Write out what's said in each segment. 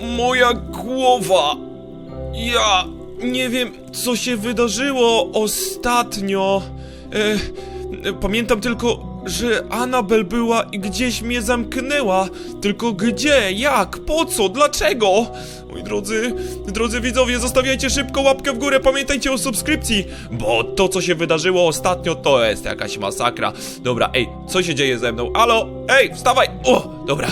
moja głowa. Ja nie wiem, co się wydarzyło ostatnio. E, pamiętam tylko, że Anabel była i gdzieś mnie zamknęła. Tylko gdzie, jak, po co, dlaczego? Moi drodzy, drodzy widzowie, zostawiajcie szybko łapkę w górę, pamiętajcie o subskrypcji, bo to, co się wydarzyło ostatnio, to jest jakaś masakra. Dobra, ej, co się dzieje ze mną? Alo, ej, wstawaj! O, dobra.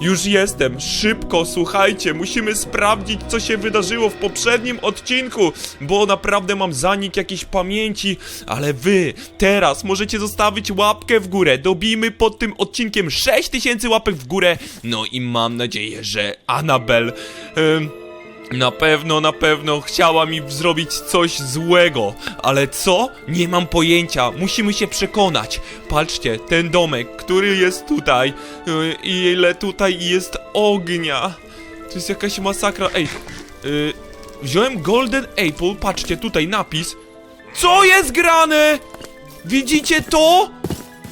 Już jestem, szybko, słuchajcie, musimy sprawdzić, co się wydarzyło w poprzednim odcinku, bo naprawdę mam zanik jakiejś pamięci, ale wy teraz możecie zostawić łapkę w górę, dobijmy pod tym odcinkiem 6000 łapek w górę, no i mam nadzieję, że Anabel... em, na pewno, na pewno chciała mi zrobić coś złego, ale co? Nie mam pojęcia, musimy się przekonać. Patrzcie, ten domek, który jest tutaj, yy, ile tutaj jest ognia. To jest jakaś masakra. Ej, yy, wziąłem Golden Apple, patrzcie, tutaj napis. Co jest grane? Widzicie to?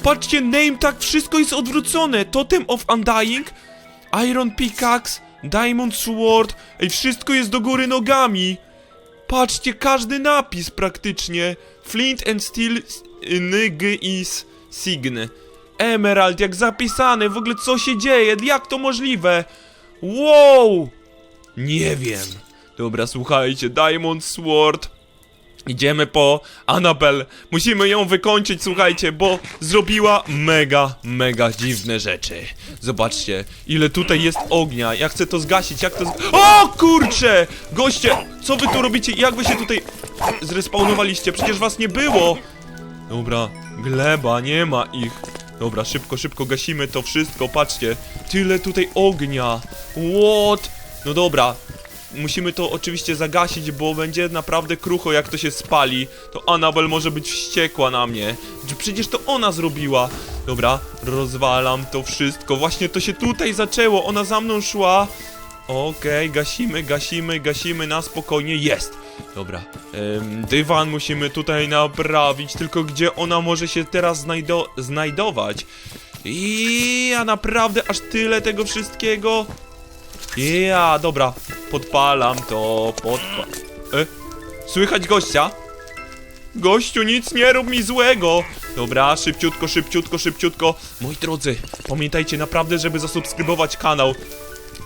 Patrzcie, name tag, wszystko jest odwrócone. Totem of Undying, Iron Pickaxe, Diamond Sword. Ej, wszystko jest do góry nogami. Patrzcie, każdy napis praktycznie. Flint and Steel Nig is Sign. Emerald, jak zapisane. W ogóle co się dzieje? Jak to możliwe? Wow! Nie wiem. Dobra, słuchajcie, Diamond Sword. Idziemy po Annabel. Musimy ją wykończyć, słuchajcie, bo zrobiła mega, mega dziwne rzeczy. Zobaczcie, ile tutaj jest ognia. Ja chcę to zgasić, jak to... Z... O kurcze! Goście, co wy tu robicie? Jak wy się tutaj zrespawnowaliście? Przecież was nie było! Dobra, gleba, nie ma ich. Dobra, szybko, szybko gasimy to wszystko, patrzcie. Tyle tutaj ognia. What? No dobra, musimy to oczywiście zagasić, bo będzie naprawdę krucho jak to się spali. To Anabel może być wściekła na mnie. Że Przecież to ona zrobiła. Dobra, rozwalam to wszystko. Właśnie to się tutaj zaczęło. Ona za mną szła. Okej, gasimy, gasimy, gasimy na spokojnie. Jest! Dobra, em, dywan musimy tutaj naprawić, tylko gdzie ona może się teraz znajdo znajdować? I ja naprawdę aż tyle tego wszystkiego? Ja, dobra, podpalam to, podpa... E? Słychać gościa? Gościu, nic nie rób mi złego! Dobra, szybciutko, szybciutko, szybciutko. Moi drodzy, pamiętajcie naprawdę, żeby zasubskrybować kanał.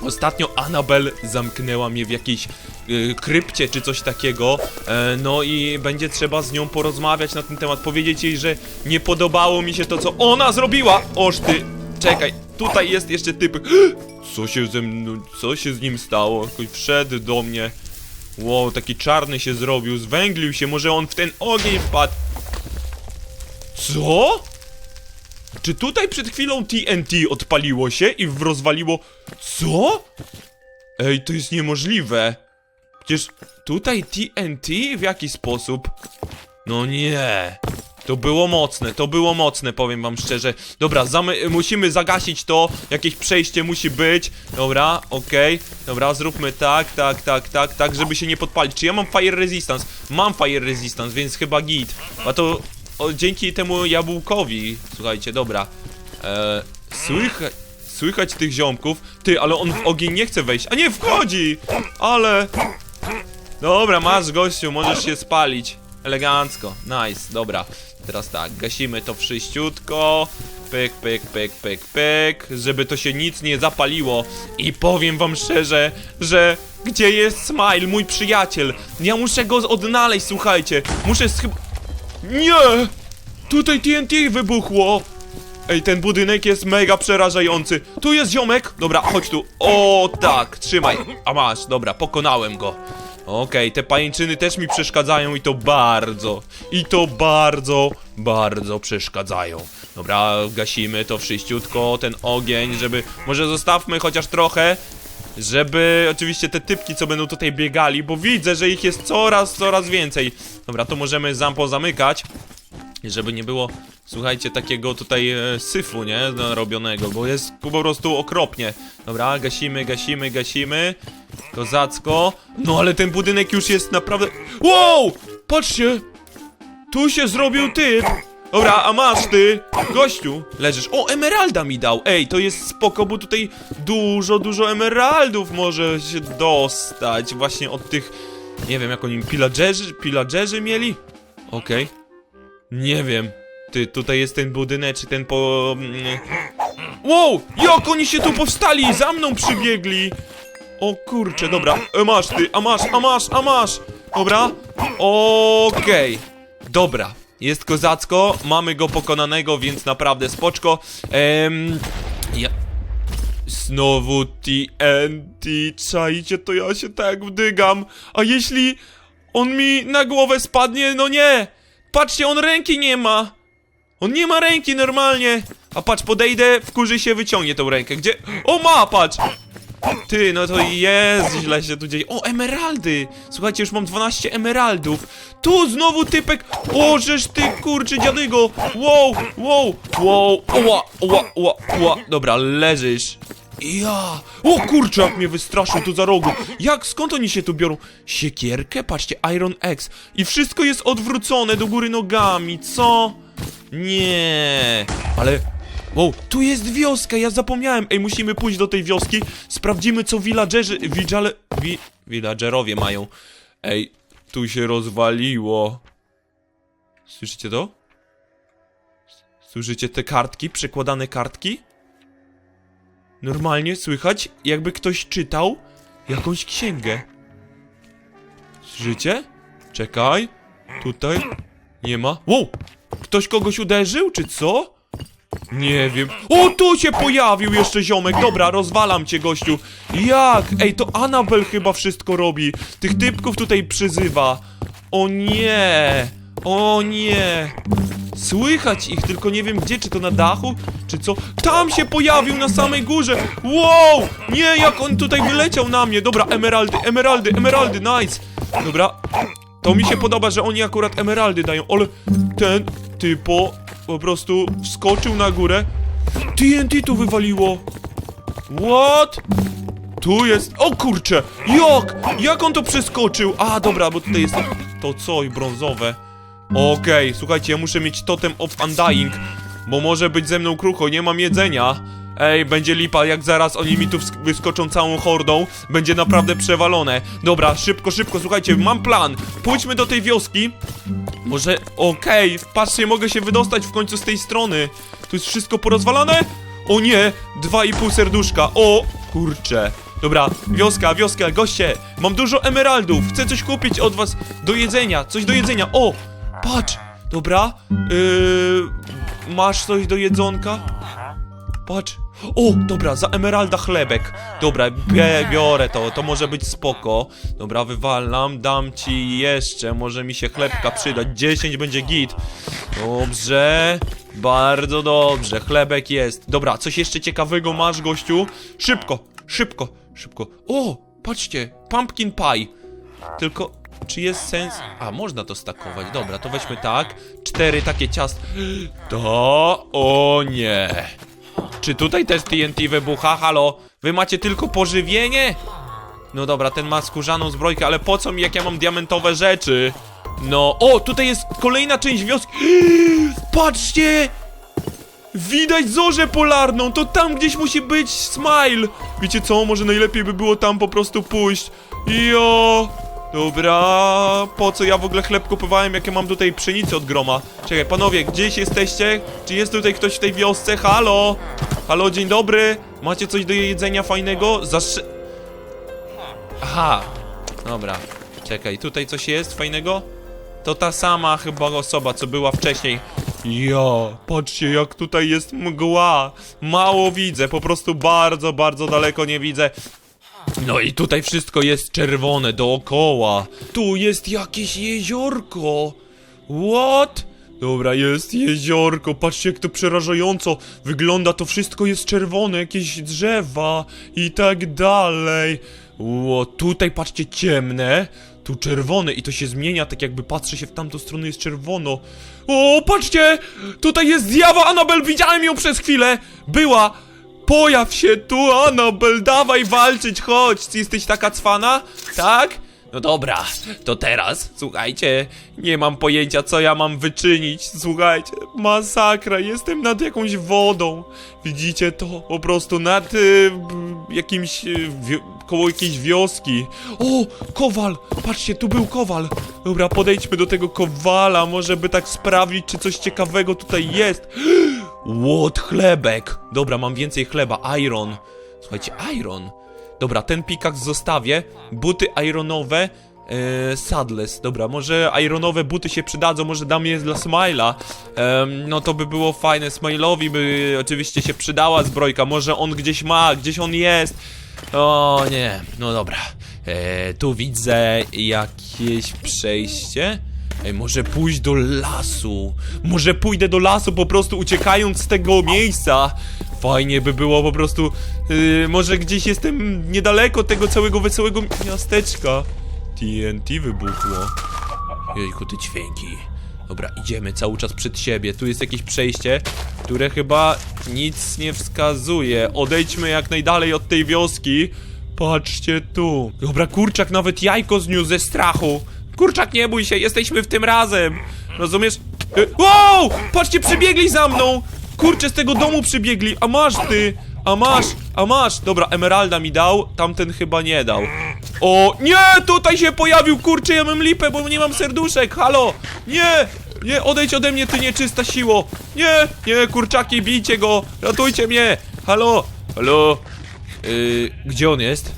Ostatnio Anabel zamknęła mnie w jakiejś y, krypcie czy coś takiego. E, no i będzie trzeba z nią porozmawiać na ten temat. Powiedzieć jej, że nie podobało mi się to, co ona zrobiła. Oż ty, czekaj, tutaj jest jeszcze typ. Co się ze mną, co się z nim stało? Jakoś wszedł do mnie. Wow, taki czarny się zrobił, zwęglił się, może on w ten ogień wpadł. Co? Czy tutaj przed chwilą TNT odpaliło się i rozwaliło... Co? Ej, to jest niemożliwe. Przecież tutaj TNT? W jaki sposób? No nie. To było mocne, to było mocne, powiem wam szczerze. Dobra, musimy zagasić to. Jakieś przejście musi być. Dobra, okej. Dobra, zróbmy tak, tak, tak, tak, tak, żeby się nie podpalić. Czy ja mam fire resistance? Mam fire resistance, więc chyba git. A to o, dzięki temu jabłkowi. Słuchajcie, dobra. Eee, słychać, słychać tych ziomków. Ty, ale on w ogień nie chce wejść. A nie, wchodzi! Ale... Dobra, masz gościu, możesz się spalić. Elegancko, nice, dobra. Teraz tak, gasimy to wszyściutko. Pyk, pyk, pyk, pyk, pyk, żeby to się nic nie zapaliło. I powiem wam szczerze, że gdzie jest Smile, mój przyjaciel? Ja muszę go odnaleźć, słuchajcie. Muszę chyba... Nie! Tutaj TNT wybuchło! Ej, ten budynek jest mega przerażający. Tu jest ziomek. Dobra, chodź tu. O, tak, trzymaj. A masz, dobra, pokonałem go. Okej, te pajęczyny też mi przeszkadzają i to bardzo. I to bardzo, bardzo przeszkadzają. Dobra, gasimy to wszyściutko, ten ogień, żeby... Może zostawmy chociaż trochę, żeby oczywiście te typki, co będą tutaj biegali, bo widzę, że ich jest coraz, coraz więcej. Dobra, to możemy zampo zamykać. Żeby nie było, słuchajcie, takiego tutaj e, syfu, nie? Robionego, bo jest po prostu okropnie. Dobra, gasimy, gasimy, gasimy. Kozacko. No ale ten budynek już jest naprawdę... Wow! Patrzcie! Tu się zrobił typ! Dobra, a masz ty, gościu, leżysz. O, emeralda mi dał. Ej, to jest spoko, bo tutaj dużo, dużo emeraldów może się dostać właśnie od tych, nie wiem, jak oni pillagerzy, pillagerzy mieli? Okej. Nie wiem. Ty, tutaj jest ten budynek, czy ten po... mm, Wow, jak oni się tu powstali, za mną przybiegli. O kurczę, dobra, e, masz ty, a masz, a masz, a masz. Dobra, okej. Dobra, jest kozacko, mamy go pokonanego, więc naprawdę spoczko. Ehm, ja... Znowu TNT, czajcie, to ja się tak wdygam. A jeśli on mi na głowę spadnie, no nie. Patrzcie, on ręki nie ma. On nie ma ręki normalnie. A patrz, podejdę, wkurzy się, wyciągnie tą rękę. Gdzie? O, ma, patrz! Ty, no to jest, źle się tu dzieje. O, emeraldy! Słuchajcie, już mam 12 emeraldów. Tu znowu typek. O, żeż ty, kurczy dziadygo. Wow, wow, wow. Oła, oła, oła, oła. Dobra, leżysz. Ja! O kurczę, jak mnie wystraszył tu za rogu. Jak, skąd oni się tu biorą? Siekierkę? Patrzcie, Iron X. I wszystko jest odwrócone do góry nogami, co? Nie, ale... Wow, tu jest wioska, ja zapomniałem. Ej, musimy pójść do tej wioski. Sprawdzimy, co villagerzy... Vigale... Vi... Villagerowie mają. Ej, tu się rozwaliło. Słyszycie to? Słyszycie te kartki? Przekładane kartki? Normalnie słychać, jakby ktoś czytał jakąś księgę. Słyszycie? Czekaj. Tutaj. Nie ma. Wow! Ktoś kogoś uderzył, czy co? Nie wiem. O, tu się pojawił jeszcze ziomek. Dobra, rozwalam cię, gościu. Jak? Ej, to Anabel chyba wszystko robi. Tych typków tutaj przyzywa. O nie! O nie! Słychać ich, tylko nie wiem gdzie, czy to na dachu, czy co? Tam się pojawił na samej górze! Wow! Nie, jak on tutaj wyleciał na mnie! Dobra, emeraldy, emeraldy, emeraldy, nice! Dobra, to mi się podoba, że oni akurat emeraldy dają, ale ten typo po prostu wskoczył na górę. TNT tu wywaliło! What? Tu jest. O kurczę! Jak? Jak on to przeskoczył? A, dobra, bo tutaj jest to coś brązowe. Okej, słuchajcie, ja muszę mieć totem of undying, bo może być ze mną krucho, nie mam jedzenia. Ej, będzie lipa, jak zaraz oni mi tu wyskoczą całą hordą. Będzie naprawdę przewalone. Dobra, szybko, szybko, słuchajcie, mam plan. Pójdźmy do tej wioski. Może, okej, patrzcie, mogę się wydostać w końcu z tej strony. Tu jest wszystko porozwalane? O nie, dwa i pół serduszka. O, kurczę. Dobra, wioska, wioska, goście, mam dużo emeraldów, chcę coś kupić od was do jedzenia, coś do jedzenia. O, patrz, dobra, yy, masz coś do jedzonka? Patrz. O, dobra, za emeralda chlebek. Dobra, biorę to, to może być spoko. Dobra, wywalam, dam ci jeszcze, może mi się chlebka przydać. 10 będzie git. Dobrze, bardzo dobrze, chlebek jest. Dobra, coś jeszcze ciekawego masz, gościu? Szybko, szybko, szybko. O, patrzcie, pumpkin pie. Tylko, czy jest sens... A, można to stakować, dobra, to weźmy tak. Cztery takie ciast... To... O nie... Czy tutaj też TNT wybucha? Halo? Wy macie tylko pożywienie? No dobra, ten ma skórzaną zbrojkę, ale po co mi, jak ja mam diamentowe rzeczy? No, o, tutaj jest kolejna część wioski. Patrzcie! Widać zorzę polarną, to tam gdzieś musi być Smile. Wiecie co, może najlepiej by było tam po prostu pójść. Jo! Dobra, po co ja w ogóle chleb kupowałem, jak ja mam tutaj pszenicę od groma? Czekaj, panowie, gdzieś jesteście? Czy jest tutaj ktoś w tej wiosce? Halo? Halo, dzień dobry? Macie coś do jedzenia fajnego? Zasz... Aha, dobra. Czekaj, tutaj coś jest fajnego? To ta sama chyba osoba, co była wcześniej. Ja, patrzcie jak tutaj jest mgła. Mało widzę, po prostu bardzo, bardzo daleko nie widzę. No i tutaj wszystko jest czerwone dookoła. Tu jest jakieś jeziorko. What? Dobra, jest jeziorko. Patrzcie, jak to przerażająco wygląda. To wszystko jest czerwone, jakieś drzewa i tak dalej. Ło, tutaj patrzcie, ciemne. Tu czerwone i to się zmienia, tak jakby patrzy się w tamtą stronę, jest czerwono. O, patrzcie! Tutaj jest zjawa Anabel, widziałem ją przez chwilę! Była! Pojaw się tu, Anabel, dawaj walczyć, chodź! Jesteś taka cwana? Tak? No dobra, to teraz, słuchajcie, nie mam pojęcia, co ja mam wyczynić. Słuchajcie, masakra, jestem nad jakąś wodą. Widzicie to? Po prostu nad y, jakimś, y, koło jakiejś wioski. O, kowal! Patrzcie, tu był kowal. Dobra, podejdźmy do tego kowala, może by tak sprawdzić, czy coś ciekawego tutaj jest. Łot chlebek. Dobra, mam więcej chleba, iron. Słuchajcie, iron. Dobra, ten pikaks zostawię. Buty ironowe. Eee, sadless, dobra, może ironowe buty się przydadzą, może dam je dla Smile'a. No to by było fajne, Smile'owi by oczywiście się przydała zbrojka, może on gdzieś ma, gdzieś on jest. O nie, no dobra. Eee, tu widzę jakieś przejście. Ej, może pójść do lasu. Może pójdę do lasu po prostu uciekając z tego miejsca. Fajnie by było po prostu. Yy, może gdzieś jestem niedaleko tego całego wesołego miasteczka. TNT wybuchło. Jejku, te dźwięki. Dobra, idziemy cały czas przed siebie. Tu jest jakieś przejście, które chyba nic nie wskazuje. Odejdźmy jak najdalej od tej wioski. Patrzcie tu. Dobra, kurczak nawet jajko zniósł ze strachu. Kurczak, nie bój się, jesteśmy w tym razem. Rozumiesz? Y, Wow! Patrzcie, przybiegli za mną! Kurczę, z tego domu przybiegli. A masz ty! A masz, a masz. Dobra, emeralda mi dał, tamten chyba nie dał. O, nie! Tutaj się pojawił, kurczę, ja mam lipę, bo nie mam serduszek, halo! Nie! Nie, odejdź ode mnie, ty nieczysta siło! Nie, nie, kurczaki, bijcie go! Ratujcie mnie! Halo! Halo? Yy, gdzie on jest?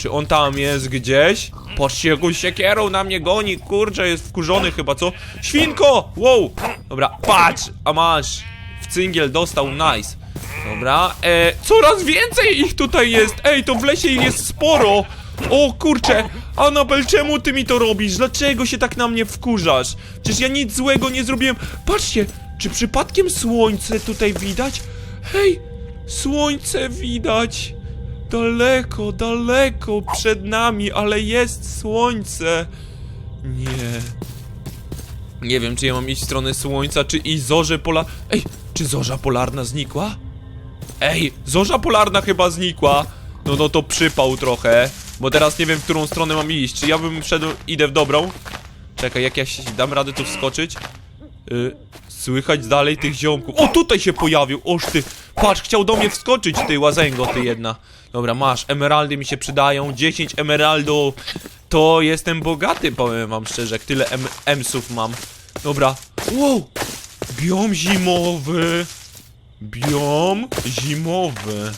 Czy on tam jest gdzieś? Patrzcie, jakąś siekierą na mnie goni, kurczę, jest wkurzony chyba, co? Świnko! Wow! Dobra, patrz, a masz. W cyngiel dostał, nice. Dobra, e, coraz więcej ich tutaj jest! Ej, to w lesie ich jest sporo! O kurczę! Anabel, czemu ty mi to robisz? Dlaczego się tak na mnie wkurzasz? Przecież ja nic złego nie zrobiłem. Patrzcie, czy przypadkiem słońce tutaj widać? Hej, słońce widać! Daleko, daleko przed nami, ale jest słońce. Nie. Nie wiem, czy ja mam iść w stronę słońca, czy i zorze pola... Ej, czy zorza polarna znikła? Ej, zorza polarna chyba znikła. No, no to przypał trochę. Bo teraz nie wiem, w którą stronę mam iść. Czy ja bym szedł, idę w dobrą? Czekaj, jak ja się dam radę tu wskoczyć? Y, słychać dalej tych ziomków. O, tutaj się pojawił, oż ty. Patrz, chciał do mnie wskoczyć, ty łazęgo, ty jedna. Dobra, masz, emeraldy mi się przydają, 10 emeraldów. To jestem bogaty, powiem wam szczerze, jak tyle em emsów mam. Dobra, wow, biom zimowy. Biom zimowy.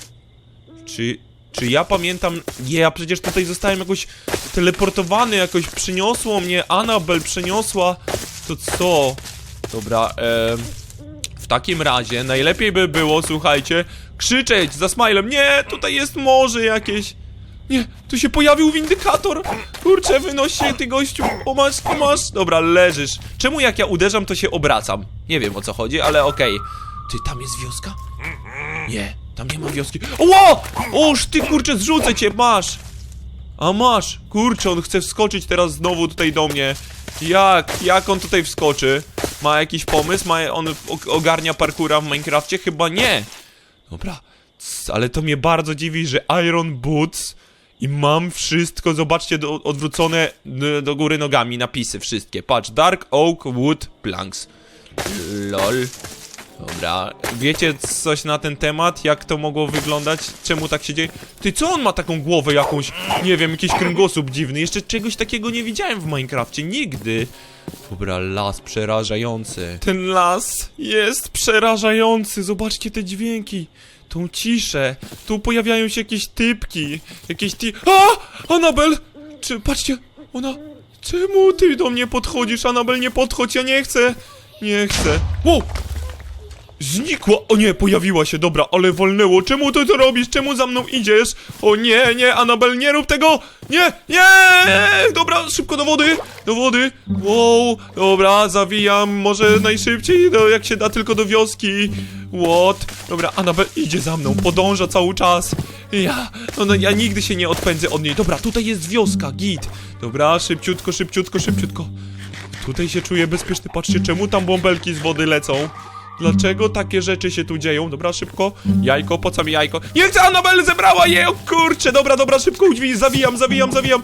Czy, czy ja pamiętam... Ja przecież tutaj zostałem jakoś teleportowany, jakoś przyniosło mnie, Anabel przeniosła... To co? Dobra, em, w takim razie najlepiej by było, słuchajcie, krzyczeć za Smilem. Nie, tutaj jest morze jakieś. Nie, tu się pojawił windykator. Kurczę, wynoś się, ty gościu. O masz, masz. Dobra, leżysz. Czemu jak ja uderzam, to się obracam? Nie wiem o co chodzi, ale okej. Ty, tam jest wioska? Nie, tam nie ma wioski. Ło! Oż ty, kurczę, zrzucę cię, masz. A masz! Kurczę, on chce wskoczyć teraz znowu tutaj do mnie. Jak? Jak on tutaj wskoczy? Ma jakiś pomysł? Ma on ogarnia parkura w Minecrafcie? Chyba nie. Dobra, ale to mnie bardzo dziwi, że Iron Boots i mam wszystko, zobaczcie, do, odwrócone n- do góry nogami, napisy wszystkie. Patrz, Dark Oak Wood Planks. Lol. Dobra, wiecie coś na ten temat? Jak to mogło wyglądać? Czemu tak się dzieje? Ty, co on ma taką głowę jakąś? Nie wiem, jakiś kręgosłup dziwny. Jeszcze czegoś takiego nie widziałem w Minecrafcie, nigdy. Dobra, las przerażający. Ten las jest przerażający. Zobaczcie te dźwięki. Tą ciszę. Tu pojawiają się jakieś typki. Jakieś ty... A! Anabel! Czy, patrzcie, ona... Czemu ty do mnie podchodzisz, Anabel? Nie podchodź, ja nie chcę. Nie chcę. Wow! Znikła! O nie, pojawiła się, dobra, ale wolnęło. Czemu ty to robisz? Czemu za mną idziesz? O nie, nie, Anabel, nie rób tego! Nie, nie! Dobra, szybko do wody, do wody. Wow, dobra, zawijam, może najszybciej, no, jak się da, tylko do wioski. What? Dobra, Anabel idzie za mną, podąża cały czas. Ja, no, no ja nigdy się nie odpędzę od niej. Dobra, tutaj jest wioska, git. Dobra, szybciutko, szybciutko, szybciutko. Tutaj się czuję bezpieczny, patrzcie, czemu tam bąbelki z wody lecą. Dlaczego takie rzeczy się tu dzieją? Dobra, szybko. Jajko, po co mi jajko? Nie chcę, Anabel zebrała je! O kurczę, dobra, dobra, szybko udźwij, zawijam, zawijam, zawijam.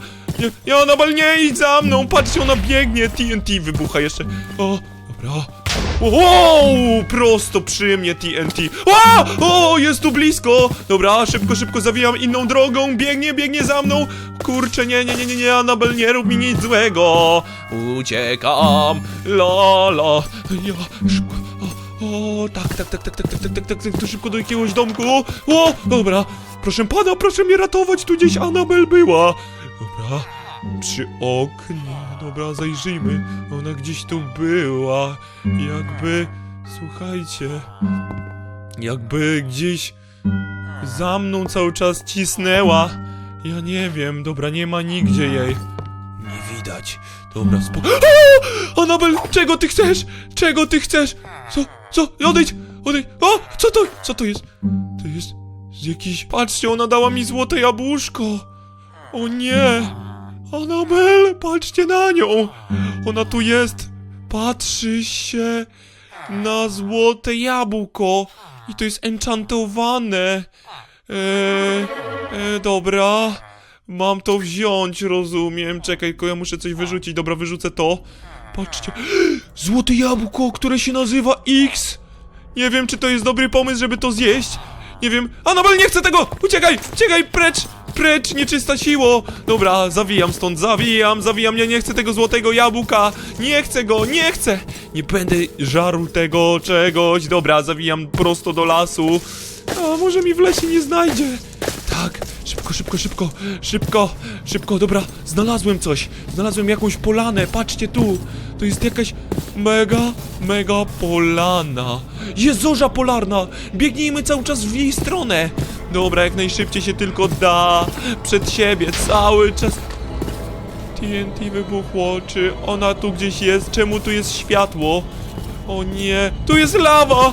Nie, Anabel, nie idź za mną, patrzcie, ona biegnie, TNT wybucha jeszcze. O, dobra. Wow, prosto przy mnie TNT. O, o, jest tu blisko. Dobra, szybko, szybko zawijam inną drogą. Biegnie, biegnie za mną. Kurczę, nie, nie, nie, nie, nie, Anabel, nie rób mi nic złego. Uciekam, la, la. Ja, szybko. O, o, tak, tak, tak, tak, tak, tak, tak, tak, tak, tak, to szybko do jakiegoś domku. O, dobra. Proszę pana, proszę mnie ratować, tu gdzieś Anabel była. Dobra, przy oknie. Dobra, zajrzyjmy. Ona gdzieś tu była. Jakby, słuchajcie, jakby gdzieś za mną cały czas cisnęła. Ja nie wiem, dobra, nie ma nigdzie jej. Nie widać. Dobra, spoko. A! Anabel, czego ty chcesz? Czego ty chcesz? Co? Co? Odejdź! Odejdź! O! Co to? Co to jest? To jest jakiś... Patrzcie, ona dała mi złote jabłuszko! O nie! Anabel, patrzcie na nią! Ona tu jest! Patrzy się na złote jabłko! I to jest enchantowane! Eee, e, dobra. Mam to wziąć, rozumiem. Czekaj, tylko ja muszę coś wyrzucić. Dobra, wyrzucę to. Patrzcie. Złote jabłko, które się nazywa X! Nie wiem, czy to jest dobry pomysł, żeby to zjeść. Nie wiem. Anabel, nie chcę tego! Uciekaj! Uciekaj! Precz! Precz, nieczysta siło! Dobra, zawijam stąd, zawijam, zawijam. Nie, nie chcę tego złotego jabłka! Nie chcę go, nie chcę! Nie będę żarł tego czegoś. Dobra, zawijam prosto do lasu. A może mi w lesie nie znajdzie? Tak, szybko, szybko, szybko, szybko, szybko, dobra, znalazłem coś. Znalazłem jakąś polanę, patrzcie tu. To jest jakaś mega, mega polana. Zorza polarna, biegnijmy cały czas w jej stronę. Dobra, jak najszybciej się tylko da. Przed siebie, cały czas. TNT wybuchło, czy ona tu gdzieś jest? Czemu tu jest światło? O nie, tu jest lawa!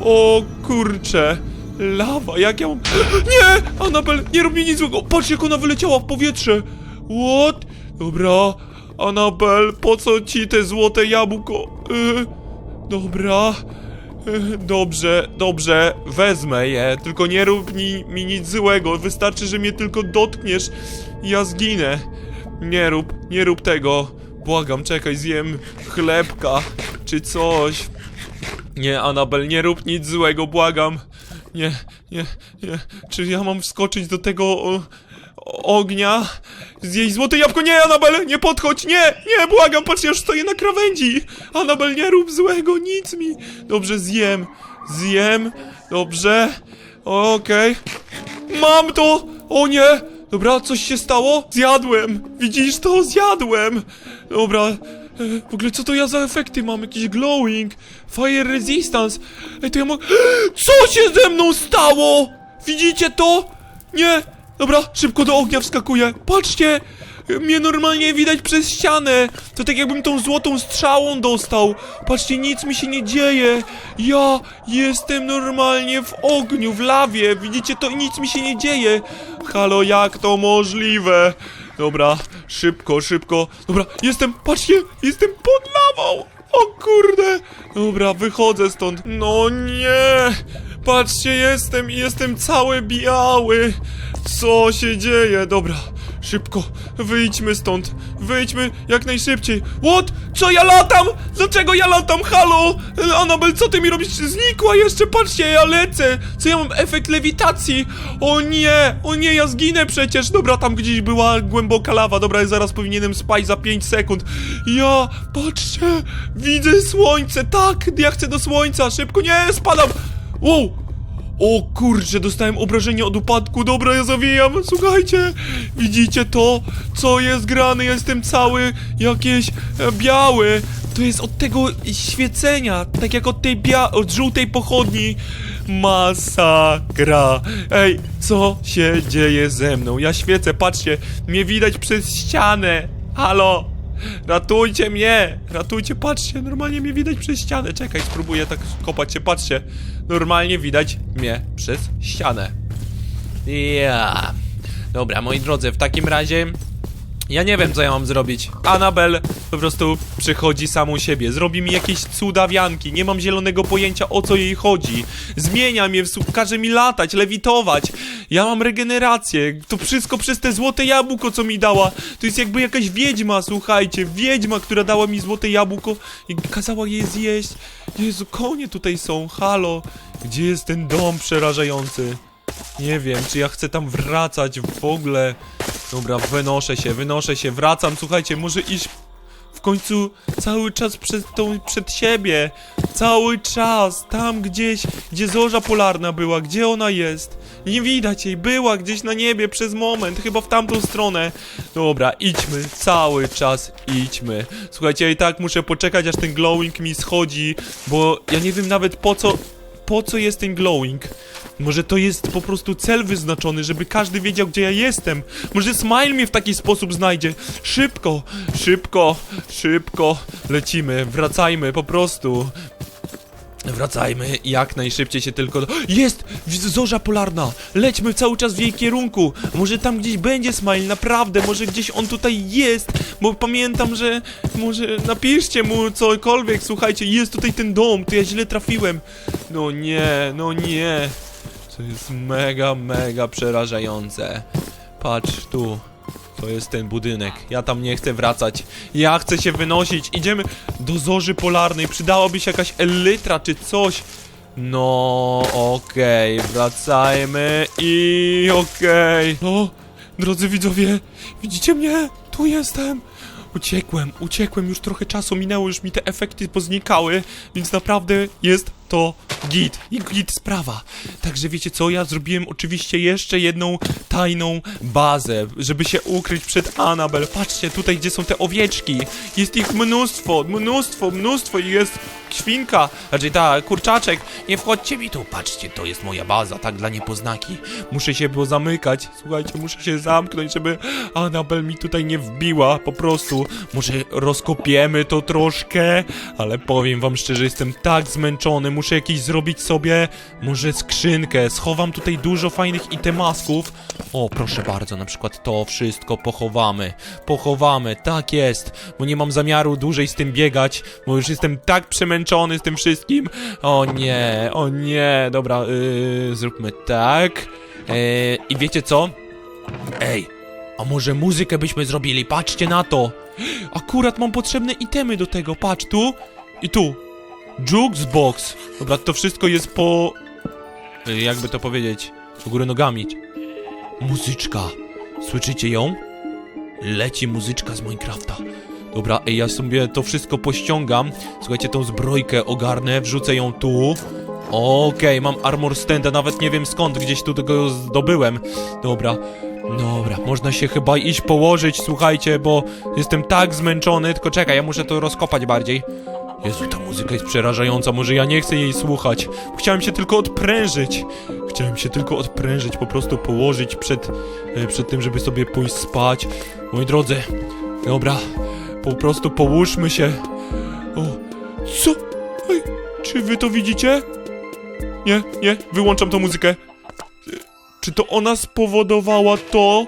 O kurcze, lawa, jak ja mam... Nie! Anabel, nie rób mi nic złego! Patrz jak ona wyleciała w powietrze! What? Dobra, Anabel, po co ci te złote jabłko? Yy, dobra... Yy, Dobrze, dobrze, wezmę je, tylko nie rób mi, mi nic złego, wystarczy, że mnie tylko dotkniesz i ja zginę. Nie rób, nie rób tego. Błagam, czekaj, zjem chlebka czy coś. Nie, Anabel, nie rób nic złego, błagam. Nie, nie, nie. Czy ja mam wskoczyć do tego o, ognia? Zjeść złote jabłko? Nie, Anabel, nie podchodź, nie, nie, błagam, patrz, ja już stoję na krawędzi. Anabel, nie rób złego, nic mi. Dobrze, zjem, zjem, dobrze. Okej. Mam to! O nie! Dobra, coś się stało? Zjadłem! Widzisz to? Zjadłem! Dobra. W ogóle co to ja za efekty mam? Jakiś glowing, fire resistance. Ej, to ja mogę... Co się ze mną stało? Widzicie to? Nie! Dobra, szybko do ognia wskakuję. Patrzcie! Mnie normalnie widać przez ścianę. To tak jakbym tą złotą strzałą dostał. Patrzcie, nic mi się nie dzieje. Ja jestem normalnie w ogniu, w lawie. Widzicie to nic mi się nie dzieje. Halo, jak to możliwe? Dobra, szybko, szybko. Dobra, jestem, patrzcie, jestem pod lawą. O kurde. Dobra, wychodzę stąd. No nie. Patrzcie, jestem i jestem cały biały. Co się dzieje? Dobra, szybko, wyjdźmy stąd. Wyjdźmy jak najszybciej. What? Co ja latam? Dlaczego ja latam? Halo? Anabel, co ty mi robisz? Znikła jeszcze, patrzcie, ja lecę. Co ja mam? Efekt lewitacji. O nie, o nie, ja zginę przecież. Dobra, tam gdzieś była głęboka lawa. Dobra, ja zaraz powinienem spać za 5 sekund. Ja, patrzcie, widzę słońce. Tak, ja chcę do słońca. Szybko, nie, spadam. Wow, o kurczę, dostałem obrażenie od upadku. Dobra, ja zawijam. Słuchajcie, widzicie to? Co jest grane? Jestem cały jakieś e, biały. To jest od tego świecenia, tak jak od tej bia od żółtej pochodni. Masakra. Ej, co się dzieje ze mną? Ja świecę, patrzcie, mnie widać przez ścianę. Halo? Ratujcie mnie! Ratujcie, patrzcie, normalnie mnie widać przez ścianę. Czekaj, spróbuję tak kopać się, patrzcie. Normalnie widać mnie przez ścianę. Ja. Dobra, moi drodzy, w takim razie Ja nie wiem, co ja mam zrobić. Anabel po prostu przychodzi samą siebie, zrobi mi jakieś cudawianki, nie mam zielonego pojęcia o co jej chodzi. Zmienia mnie, każe mi latać, lewitować. Ja mam regenerację. To wszystko przez te złote jabłko, co mi dała. To jest jakby jakaś wiedźma, słuchajcie. Wiedźma, która dała mi złote jabłko i kazała je zjeść. Jezu, konie tutaj są, halo. Gdzie jest ten dom przerażający? Nie wiem, czy ja chcę tam wracać w ogóle. Dobra, wynoszę się, wynoszę się, wracam. Słuchajcie, może iść w końcu cały czas przed, tą, przed siebie. Cały czas, tam gdzieś, gdzie zorza polarna była, gdzie ona jest. Nie widać jej, była gdzieś na niebie przez moment, chyba w tamtą stronę. Dobra, idźmy, cały czas idźmy. Słuchajcie, ja i tak muszę poczekać, aż ten glowing mi schodzi, bo ja nie wiem nawet po co, po co jest ten glowing. Może to jest po prostu cel wyznaczony, żeby każdy wiedział, gdzie ja jestem. Może Smile mnie w taki sposób znajdzie. Szybko, szybko, szybko. Lecimy, wracajmy po prostu. Wracajmy jak najszybciej się tylko. do- Jest! Zorza polarna! Lećmy cały czas w jej kierunku! Może tam gdzieś będzie Smile, naprawdę, może gdzieś on tutaj jest, bo pamiętam, że. Może napiszcie mu cokolwiek, słuchajcie, jest tutaj ten dom, to ja źle trafiłem. No nie, no nie. To jest mega, mega przerażające. Patrz tu. To jest ten budynek. Ja tam nie chcę wracać. Ja chcę się wynosić. Idziemy do zorzy polarnej. Przydałaby się jakaś elytra czy coś. No, okej, wracajmy i okej. No, drodzy widzowie, widzicie mnie? Tu jestem. Uciekłem, uciekłem, już trochę czasu minęło, już mi te efekty poznikały, więc naprawdę jest to git i git sprawa. Także wiecie co, ja zrobiłem oczywiście jeszcze jedną tajną bazę, żeby się ukryć przed Anabel. Patrzcie tutaj, gdzie są te owieczki. Jest ich mnóstwo, mnóstwo, mnóstwo i jest świnka, znaczy ta, kurczaczek. Nie wchodźcie mi tu, patrzcie, to jest moja baza, tak dla niepoznaki. Muszę się było zamykać, słuchajcie, muszę się zamknąć, żeby Anabel mi tutaj nie wbiła, po prostu. Może rozkopiemy to troszkę, ale powiem wam szczerze, jestem tak zmęczony, muszę jakiś zrobić sobie, może skrzynkę, schowam tutaj dużo fajnych itemasków. O, proszę bardzo, na przykład to wszystko pochowamy, pochowamy, tak jest, bo nie mam zamiaru dłużej z tym biegać, bo już jestem tak przemęczony z tym wszystkim. O nie, o nie, dobra, yy, zróbmy tak. Yy, I wiecie co? Ej, a może muzykę byśmy zrobili? Patrzcie na to! Akurat mam potrzebne itemy do tego, patrz tu i tu. Jukebox. Dobra, to wszystko jest po... y, Jakby to powiedzieć? Do góry nogami. Muzyczka. Słyszycie ją? Leci muzyczka z Minecrafta. Dobra, ej, ja sobie to wszystko pościągam. Słuchajcie, tą zbrojkę ogarnę, wrzucę ją tu. Okej, mam armor standa, nawet nie wiem skąd, gdzieś tu tego zdobyłem. Dobra, dobra, można się chyba iść położyć, słuchajcie, bo jestem tak zmęczony, tylko czekaj, ja muszę to rozkopać bardziej. Jezu, ta muzyka jest przerażająca, może ja nie chcę jej słuchać. Chciałem się tylko odprężyć. Chciałem się tylko odprężyć, po prostu położyć przed, e, przed tym, żeby sobie pójść spać. Moi drodzy, dobra, po prostu połóżmy się. O, co? Ej, czy wy to widzicie? Nie, nie, wyłączam tą muzykę. E, Czy to ona spowodowała to,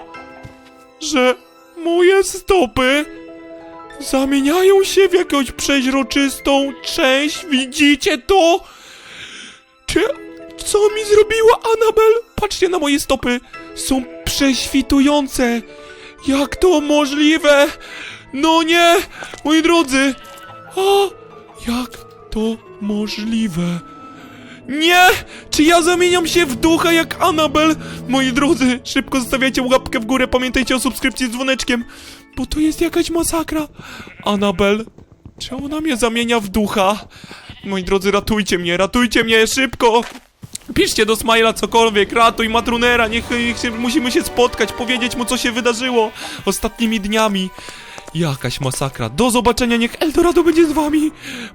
że moje stopy zamieniają się w jakąś przeźroczystą część? Widzicie to? Czy co mi zrobiła Anabel? Patrzcie na moje stopy. Są prześwitujące. Jak to możliwe? No nie, moi drodzy. A, jak to możliwe? Nie! Czy ja zamieniam się w ducha jak Anabel? Moi drodzy, szybko zostawiajcie łapkę w górę, pamiętajcie o subskrypcji z dzwoneczkiem, bo to jest jakaś masakra. Anabel, czy ona mnie zamienia w ducha? Moi drodzy, ratujcie mnie, ratujcie mnie, szybko! Piszcie do Smila cokolwiek, ratuj Matrunera, niech, niech się, musimy się spotkać, powiedzieć mu co się wydarzyło ostatnimi dniami. Jakaś masakra. Do zobaczenia, niech Eldorado będzie z wami.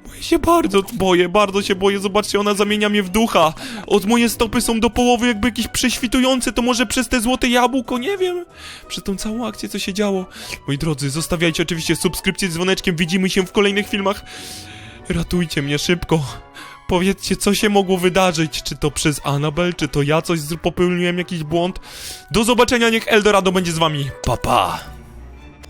Bo ja się bardzo boję, bardzo się boję. Zobaczcie, ona zamienia mnie w ducha. Od moje stopy są do połowy jakby jakieś prześwitujące, to może przez te złote jabłko, nie wiem. Przez tą całą akcję, co się działo. Moi drodzy, zostawiajcie oczywiście subskrypcję z dzwoneczkiem, widzimy się w kolejnych filmach. Ratujcie mnie szybko. Powiedzcie, co się mogło wydarzyć? Czy to przez Annabel, czy to ja coś popełniłem, jakiś błąd? Do zobaczenia, niech Eldorado będzie z wami. Pa, pa!